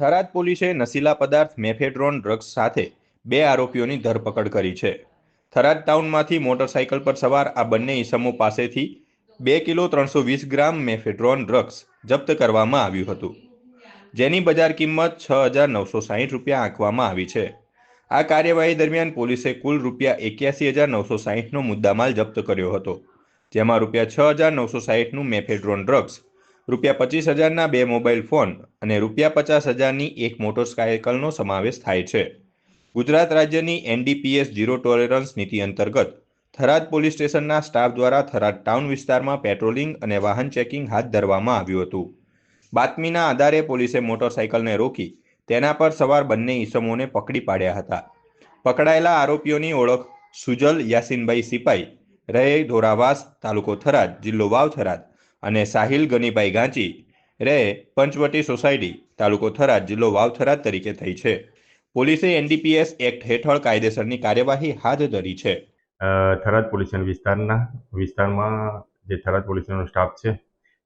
થરાદ પોલીસે નશીલા પદાર્થ, મેફેડ્રોન ડ્રગ્સ સાથે બે આરોપીઓની ધરપકડ કરી છે. થરાદ ટાઉનમાંથી મોટરસાયકલ પર સવાર આ બંને ઈસમો પાસેથી બે કિલો ત્રણસો વીસ ગ્રામ મેફેડ્રોન ડ્રગ્સ જપ્ત કરવામાં આવ્યું હતું. જેની બજાર કિંમત છ હજાર નવસો સાહીઠ રૂપિયા આંકવામાં આવી છે. આ કાર્યવાહી દરમિયાન પોલીસે કુલ રૂપિયા એક્યાસી હજાર નવસો સાહીઠનો મુદ્દામાલ જપ્ત કર્યો હતો, જેમાં રૂપિયા છ હજાર નવસો સાહીઠનું મેફેડ્રોન ડ્રગ્સ રૂપિયા પચીસ હજારના બે મોબાઈલ ફોન અને રૂપિયા પચાસ હજારની એક મોટરસાયકલનો સમાવેશ થાય છે. ગુજરાત રાજ્યની એનડીપીએસ ઝીરો ટોલરન્સ નીતિ અંતર્ગત થરાદ પોલીસ સ્ટેશનના સ્ટાફ દ્વારા થરાદ ટાઉન વિસ્તારમાં પેટ્રોલિંગ અને વાહન ચેકિંગ હાથ ધરવામાં આવ્યું હતું. બાતમીના આધારે પોલીસે મોટરસાયકલને રોકી તેના પર સવાર બંને ઈસમોને પકડી પાડ્યા હતા. પકડાયેલા આરોપીઓની ઓળખ સુજલ યાસીનભાઈ સિપાઈ, રહે ધોરાવાસ તાલુકો થરાદ, જિલ્લો વાવ થરાદ અને સાહિલ ગનીભાઈ ગાંચી રહે પંચવટી સોસાયટી, તાલુકો થરાદ, જિલ્લો વાવ થરાદ તરીકે થઈ છે. પોલીસે એનડીપીએસ એક્ટ હેઠળ કાયદેસરની કાર્યવાહી હાથ ધરી છે. થરાદ પોલીસ વિસ્તારના, વિસ્તારમાં જે થરાદ પોલીસનો સ્ટાફ છે,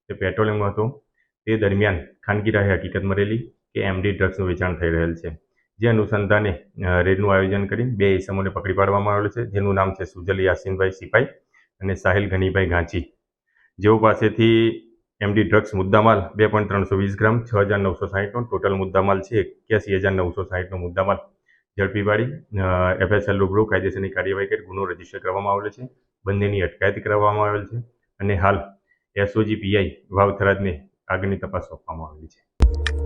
તે પેટ્રોલિંગમાં હતો. તે દરમિયાન ખાનગી રાહે હકીકત મળેલી કે એમડી ડ્રગ્સનું વેચાણ થઈ રહેલ છે. જે અનુસંધાને રેડનું આયોજન કરી બે ઇસમોને પકડી પાડવામાં આવેલ છે, જેનું નામ છે સુજલ યાસીનભાઈ સિપાઈ અને સાહિલ ગનીભાઈ ગાંચી. જેઓ પાસેથી એમડી ડ્રગ્સ મુદ્દામાલ બે પોઈન્ટ ત્રણસો વીસ ગ્રામ, છ હજાર નવસો સાહીઠનો ટોટલ મુદ્દામાલ છે, એક્યાસી હજાર નવસો સાહીઠનો મુદ્દામાલ. ઝડપી પાડી એફએસએલ રૂબરૂ કાયદેસરની કાર્યવાહી કરી, ગુનો રજિસ્ટર કરવામાં આવેલો છે, બંનેની અટકાયત કરવામાં આવેલ છે અને હાલ એસઓજી પીઆઈ વાવ થરાદને આગળની તપાસ સોંપવામાં આવેલી છે.